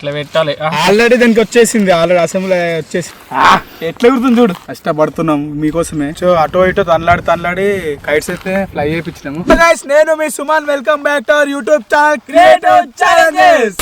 ఇట్లా పెట్టాలి. ఆల్రెడీ దానికి వచ్చేసింది ఆల్రెడీ అసెంబ్లీ వచ్చేసి ఎట్లా ఎగురుతుంది చూడు. కష్టపడుతున్నాం మీకోసమే. సో అటో ఇటో తనలాడి తనలాడి కైట్స్ అయితే ఫ్లై చేయించినాము. నేను మీ Suman. Welcome back to our YouTube channel creative challenges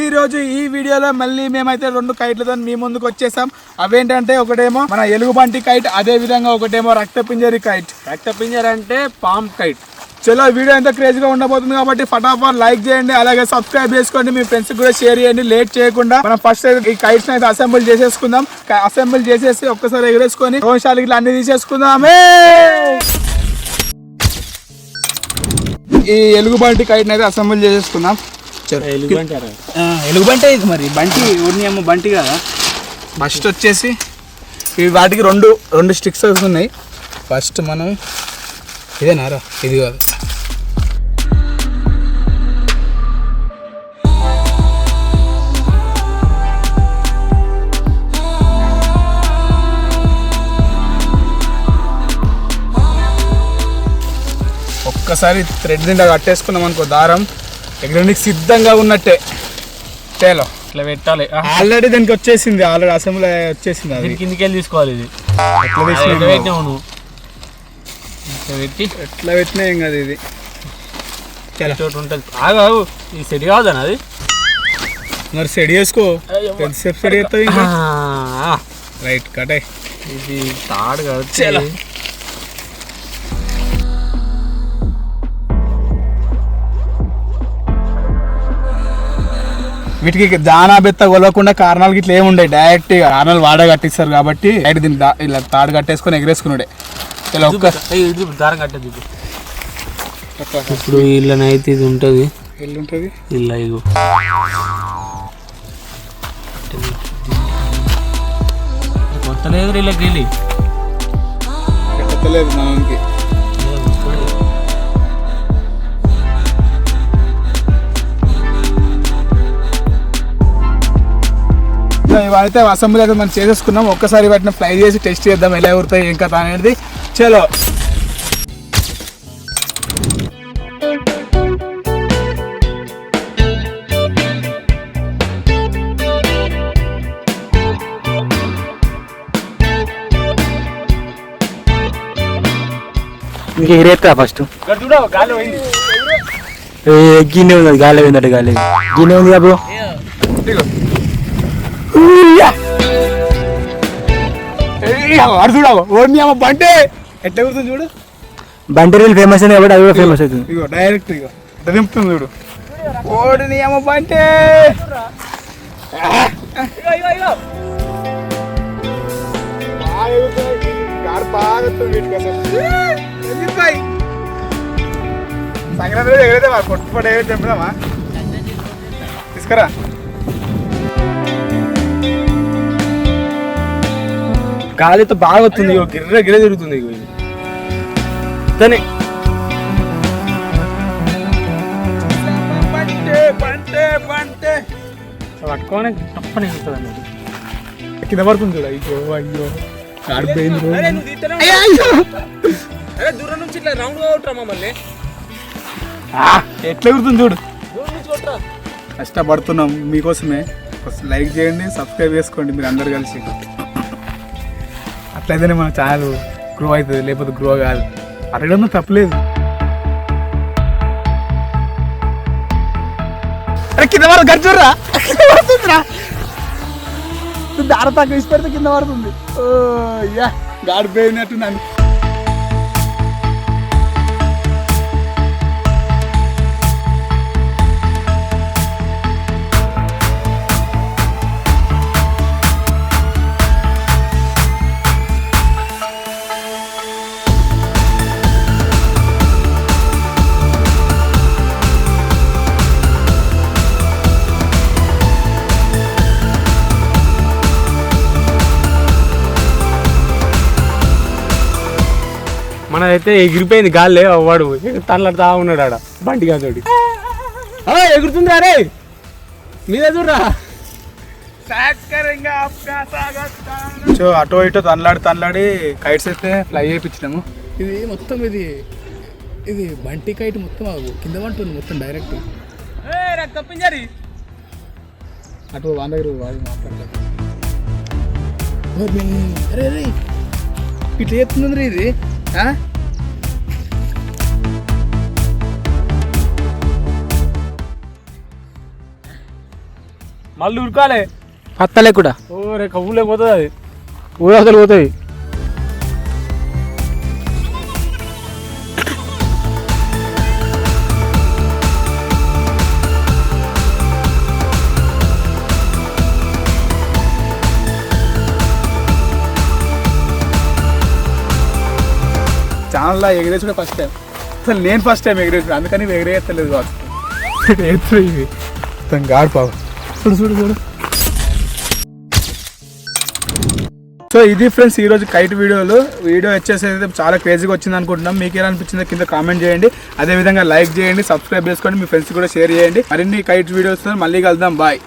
ఈ రోజు ఈ వీడియోలో మళ్ళీ మేమైతే రెండు కైట్లతో మీ ముందుకు వచ్చేసాం. అవేంటంటే ఒకటేమో మన ఎలుగుబంటి కైట్ అదే విధంగా ఒకటేమో రక్తపింజరి కైట్ రక్త పింజర్ అంటే పామ్ కైట్ చలో వీడియో ఎంత క్రేజీగా ఉండబోతుంది కాబట్టి ఫటాఫట్ లైక్ చేయండి అలాగే సబ్స్క్రైబ్ చేసుకోండి మీ ఫ్రెండ్స్ కూడా షేర్ చేయండి లేట్ చేయకుండా. మనం ఫస్ట్ ఈ కైట్స్ అయితే అసెంబుల్ చేసేసుకుందాం. అసెంబుల్ చేసేసి ఒక్కసారి ఎగరేసుకొని రోషాలు ఇట్లా అన్ని తీసేసుకుందామే ఈ ఎలుగుబంటి కైట్ అయితే అసెంబుల్ చేసేసుకుందాం. చలో ఎలుగుబంటారు ఆ, ఎలుగుబంటే ఇది మరి బంటి ఊరిని అమ్మ బంటి కదా? ఫస్ట్ వచ్చేసి ఇవి వాటికి రెండు రెండు స్టిక్స్ ఉన్నాయి. ఫస్ట్ మనం ఇదేనారా ఇది కాదు. ఒక్కసారి థ్రెడ్ నిండా కట్టేసుకున్నాం అనుకో దారం. ఎగరడానికి సిద్ధంగా ఉన్నట్టే. చేలో ఇట్లా పెట్టాలి. ఆ, ఆల్రెడీ దానికి వచ్చేసింది ఆల్రెడీ అసెంబ్లీ వచ్చేసింది అది. కిందికి వెళ్ళి తీసుకోవాలి ఇది ఎట్లా అది తీసినా ఎట్లా ఏం పెట్టినావు నువ్వు ఇట్లా పెట్టి. ఎట్లా పెట్టినా ఏం కాదు ఇది. చాలా. చోటు ఉంటుంది ఆగు ఆగు. ఇది సెట్ కావద్దా అది? మరి సెట్ చేసుకో. ఎంతసేపు సెట్ చేస్తావు ఇంకా? రైట్ కటే ఇది తాడు చాలా. కదా వీటికి దానా బెత్త కొలవకుండా కారణాలకి ఇట్లా ఏముండే డైరెక్ట్ కారణాలు వాడే కట్టిస్తారు కాబట్టి డైరెక్ట్ దీన్ని ఇలా తాడు కట్టేసుకొని ఎగరేసుకున్నాడే ఇలా ఒక్క దారం కట్టేది ఇది. ఇప్పుడు ఇళ్ళనైతే ఇది ఉంటుంది. ఎల్లు ఉంటుంది? ఇల్ల ఇగో. కొత్త లేదు వీళ్ళకి వెళ్ళి. ఎక్కలేదు మనకి ఇవైతే అసెంబ్లీ అయితే మనం చేసేసుకున్నాం. ఒక్కసారి వాటిని ఫ్రై చేసి టెస్ట్ చేద్దాం. ఎలా ఊరుతాయి ఏం కథ అనేది. చలో. ఇంక ఎగిరేస్తా ఫస్ట్. గిన్నె ఉంది గాలి పోయిందట గాలి. గిన్నె ఉంది బ్రో ఇదిగో. ఏయ్, అడు చూడవు ఓడిని అమ్మ బంటే. ఎట్లా కుడుతుంది చూడు? బంటరీలు ఫేమస్ అయినా కాబట్టి అది కూడా ఫేమస్ అవుతుంది. Ego direct ego. దింపుతుంది చూడు. ఓడిని అమ్మ బంటే? సంక్రాంతి ఎగరైతే పొట్టు ఎగరైతే తెంపుదామా? తీసుకురా. గాలితో బాగా వస్తుంది ఇగో గిర్ర గిర్ర తిరుగుతుంది బంటే పట్టుకొని తప్పని ఎగురుతుంది కింద పడుతుంది చూడ అయ్యో అయ్యో. గాడిపోయింది దూరం నుంచి ఇట్లా రౌండ్ కొట్టరా మమ్మల్ని. ఎట్లా ఎగురుతుంది చూడు. కష్టపడుతున్నాం మీకోసమే. లైక్ చేయండి సబ్స్క్రైబ్ చేసుకోండి మీరు అందరు కలిసి. అట్లయితేనే మన ఛానల్ గ్రో అవుతుంది లేకపోతే గ్రో కాదు. అడగడం తప్పలేదు. అరే కింద పడుతుంది గడిచుర్రా కింద పడుతుందిరా. దార తక్కువ ఇసి పెడితే కింద పడుతుంది. ఓ యా గాడిపోయినట్టు నన్ను. మనదైతే ఎగిరిపోయింది గాలి వాడు. తనలాడుతా ఉన్నాడు ఆడ బండి కాదోడి ఎగురుతుంది అరే మీద చూడరా. సో అటో ఇటో తనలాడి తనలాడి కైట్స్ అయితే ఫ్లై చేయించినాము. ఇది మొత్తం ఇది ఇది బంటి కైట్ మొత్తం ఆగు. కింద పడుతుంది మొత్తం డైరెక్ట్ తప్పించారి అటు వాళ్ళ దగ్గర వాళ్ళు మాట్లాడతారు అరే ఇట్లా చెప్తుంది రే ఇది? మళ్ళీ ఉరకాలే. పత్తలే కూడా. ఓ రే కవ్వులే పోతుంది అది. ఊరవతలు పోతాయి. ఛానల్లో ఎగరేసుడే ఫస్ట్ టైం అసలు నేను ఫస్ట్ టైం ఎగరేసుడు అందుకని కావచ్చు. ఎత్తు ఇవి. గాడు పావు చూడు చూడు చూడు. సో ఇది ఫ్రెండ్స్ ఈ రోజు కైట్ వీడియోలు వీడియో వచ్చేసి అయితే చాలా క్రేజీగా వచ్చింది అనుకుంటున్నాం. మీకు ఎలా అనిపించిందో కింద కామెంట్ చేయండి. అదే విధంగా లైక్ చేయండి సబ్స్క్రైబ్ చేసుకోండి. మీ ఫ్రెండ్స్ కూడా షేర్ చేయండి. మరిన్ని కైట్ వీడియోస్ మళ్ళీ కలుద్దాం. బాయ్